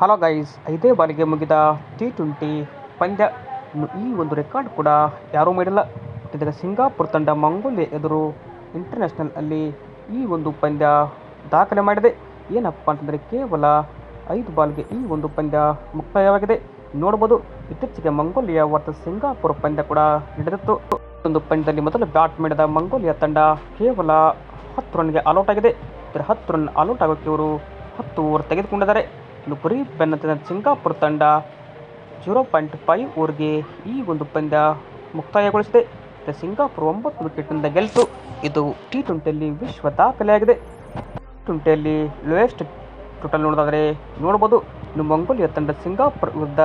Hello guys ಐದೇ ಬಾಲಿಗೆ ಮುಗಿದ T twenty ಪಂದ್ಯ. ಈ ಒಂದು ರೆಕಾರ್ಡ್ ಕೂಡ ಯಾರೂ ಮಾಡಿಲ್ಲ. ಇದರ ಸಿಂಗಾಪುರ್ ತಂಡ ಮಂಗೋಲಿಯಾ ಎದುರು ಇಂಟರ್ನ್ಯಾಷನಲ್ ಅಲ್ಲಿ ಈ ಒಂದು ಪಂದ್ಯ ದಾಖಲೆ ಮಾಡಿದೆ. ಏನಪ್ಪ ಅಂತಂದರೆ ಕೇವಲ ಐದು ಬಾಲ್ಗೆ ಈ ಒಂದು ಪಂದ್ಯ ಮುಕ್ತಾಯವಾಗಿದೆ. ನೋಡ್ಬೋದು, ಇತ್ತೀಚೆಗೆ ಮಂಗೋಲಿಯಾ ವರ್ಸಸ್ ಸಿಂಗಾಪುರ್ ಪಂದ್ಯ ಕೂಡ ನಡೆದಿತ್ತು. ಒಂದು ಪಂದ್ಯದಲ್ಲಿ ಮೊದಲು ಬ್ಯಾಟ್ ಮಾಡಿದ ಮಂಗೋಲಿಯಾ ತಂಡ ಕೇವಲ ಹತ್ತು ರನ್ಗೆ ಆಲ್ಔಟ್ ಆಗಿದೆ. ಇದರ ಹತ್ತು ರನ್ ಆಲ್ಔಟ್ ಆಗೋಕ್ಕೆ ಇವರು ಹತ್ತು ಓವರ್ ತೆಗೆದುಕೊಂಡಿದ್ದಾರೆ. ಇನ್ನು ಬೆನ್ನತ್ತಿನ ಸಿಂಗಾಪುರ್ ತಂಡ ಜೀರೋ ಪಾಯಿಂಟ್ ಫೈವ್ ಓವರ್ಗೆ ಈ ಒಂದು ಪಂದ್ಯ ಮುಕ್ತಾಯಗೊಳಿಸಿದೆ. ಸಿಂಗಾಪುರ ಒಂಬತ್ತು ವಿಕೆಟ್ನಿಂದ ಗೆಲ್ತು. ಇದು ಟಿ ಟ್ವೆಂಟಿಯಲ್ಲಿ ವಿಶ್ವ ದಾಖಲೆಯಾಗಿದೆ. ಟ್ವೆಂಟಿಯಲ್ಲಿ ಲೋಯೆಸ್ಟ್ ಟೋಟಲ್ ನೋಡೋದಾದರೆ ನೋಡ್ಬೋದು. ಇನ್ನು ಮಂಗೋಲಿಯಾ ತಂಡ ಸಿಂಗಾಪುರ್ ವಿರುದ್ಧ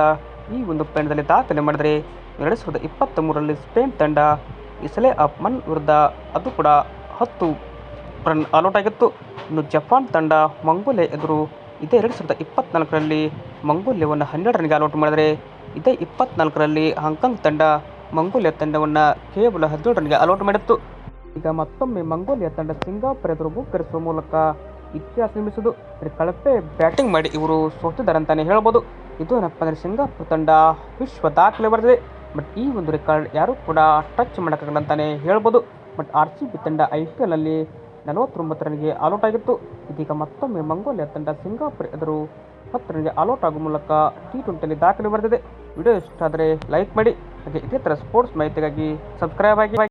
ಈ ಒಂದು ಪಂದ್ಯದಲ್ಲಿ ದಾಖಲೆ ಮಾಡಿದರೆ ಎರಡು ಸಾವಿರದ ಇಪ್ಪತ್ತ ಮೂರರಲ್ಲಿ ಸ್ಪೇನ್ ತಂಡ ಇಸಲೆ ಆಫ್ ಮನ್ ವಿರುದ್ಧ ಅದು ಕೂಡ ಹತ್ತು ರನ್ ಆಲ್ಔಟ್ ಆಗಿತ್ತು. ಇನ್ನು ಜಪಾನ್ ತಂಡ ಮಂಗೋಲಿಯಾ ಎದುರು ಇದೇ ಎರಡು ಸಾವಿರದ ಇಪ್ಪತ್ನಾಲ್ಕರಲ್ಲಿ ಮಂಗೋಲಿಯಾವನ್ನು ಹನ್ನೆರಡು ರನ್ಗೆ ಆಲ್ಔಟ್ ಮಾಡಿದರೆ, ಇದೇ ಇಪ್ಪತ್ನಾಲ್ಕರಲ್ಲಿ ಹಾಂಕಾಂಗ್ ತಂಡ ಮಂಗೋಲಿಯಾ ತಂಡವನ್ನು ಕೇವಲ ಹದಿನೇಳು ರನ್ಗೆ ಆಲ್ಔಟ್ ಮಾಡಿತ್ತು. ಈಗ ಮತ್ತೊಮ್ಮೆ ಮಂಗೋಲಿಯಾ ತಂಡ ಸಿಂಗಾಪುರ ಎದುರು ಭೂಕರಿಸುವ ಮೂಲಕ ಇತಿಹಾಸ ನಿರ್ಮಿಸುವುದು ಅಂದರೆ ಕಳಪೆ ಬ್ಯಾಟಿಂಗ್ ಮಾಡಿ ಇವರು ಸೋತಿದ್ದಾರೆ ಅಂತಲೇ ಹೇಳ್ಬೋದು. ಇದು ಏನಪ್ಪ ಅಂದರೆ ಸಿಂಗಾಪುರ ತಂಡ ವಿಶ್ವ ದಾಖಲೆ ಬರೆದಿದೆ. ಬಟ್ ಈ ಒಂದು ರೆಕಾರ್ಡ್ ಯಾರೂ ಕೂಡ ಟಚ್ ಮಾಡೋಕ್ಕಾಗಲ್ಲ ಅಂತಲೇ ಹೇಳ್ಬೋದು. ಬಟ್ ಆರ್ ಸಿ ಬಿ ತಂಡ ಐ ಪಿ ಎಲ್ನಲ್ಲಿ ನಲವತ್ತೊಂಬತ್ತು ರನ್ಗೆ ಆಲೌಟ್ ಆಗಿತ್ತು. ಇದೀಗ ಮತ್ತೊಮ್ಮೆ ಮಂಗೋಲಿಯಾ ತಂಡ ಸಿಂಗಾಪುರ್ ಎದುರು ಹತ್ತು ರನ್ಗೆ ಆಲೌಟ್ ಆಗುವ ಮೂಲಕ ಟಿ ಟ್ವೆಂಟಿಯಲ್ಲಿ ದಾಖಲೆ ಬರೆದಿದೆ. ವಿಡಿಯೋ ಇಷ್ಟ ಆದರೆ ಲೈಕ್ ಮಾಡಿ, ಹಾಗೆ ಇದೇ ಥರ ಸ್ಪೋರ್ಟ್ಸ್ ಮಾಹಿತಿಗಾಗಿ ಸಬ್ಸ್ಕ್ರೈಬ್ ಆಗಿ